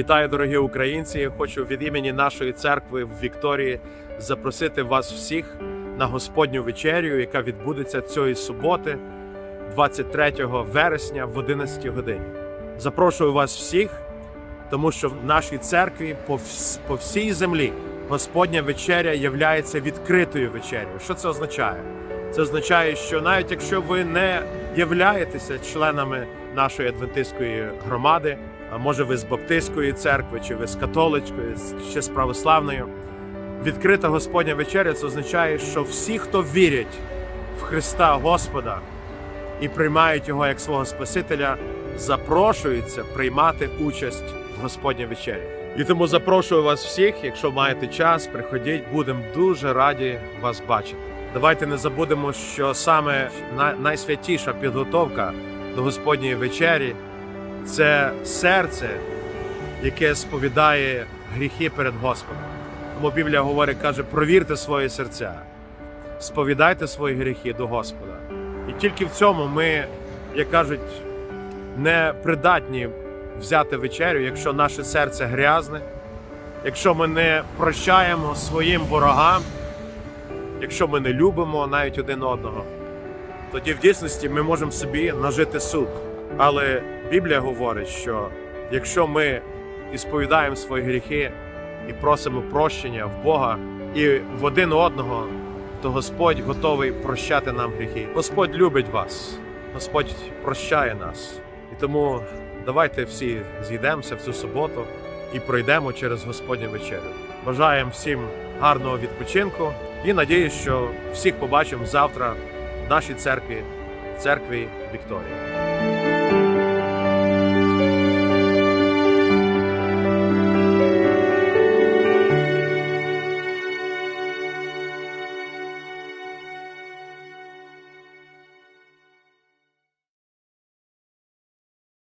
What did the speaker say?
Вітаю, дорогі українці! Хочу від імені нашої церкви в Вікторії запросити вас всіх на Господню вечерю, яка відбудеться цієї суботи, 23 вересня в 11 годині. Запрошую вас всіх, тому що в нашій церкві по, вс- по всій землі Господня вечеря являється відкритою вечерею. Що це означає? Це означає, що навіть якщо ви не являєтеся членами нашої адвентистської громади, а може ви з баптистської церкви, чи ви з католицької, чи з православної, відкрита Господня вечеря це означає, що всі, хто вірять в Христа Господа і приймають Його як свого Спасителя, запрошуються приймати участь в Господній вечері. І тому запрошую вас всіх, якщо маєте час, приходіть, будемо дуже раді вас бачити. Давайте не забудемо, що саме найсвятіша підготовка до Господньої вечері це серце, яке сповідає гріхи перед Господом. Тому Біблія говорить, каже, провірте свої серця, сповідайте свої гріхи до Господа. І тільки в цьому ми, як кажуть, не придатні взяти вечерю, якщо наше серце грязне, якщо ми не прощаємо своїм ворогам, якщо ми не любимо навіть один одного, тоді в дійсності ми можемо собі нажити суд. Але Біблія говорить, що якщо ми ісповідаємо свої гріхи і просимо прощення в Бога і в один одного, то Господь готовий прощати нам гріхи. Господь любить вас, Господь прощає нас. І тому давайте всі зійдемося в цю суботу і пройдемо через Господню вечерю. Бажаємо всім гарного відпочинку і надіюсь, що всіх побачимо завтра нашій церкві, церкві Вікторії.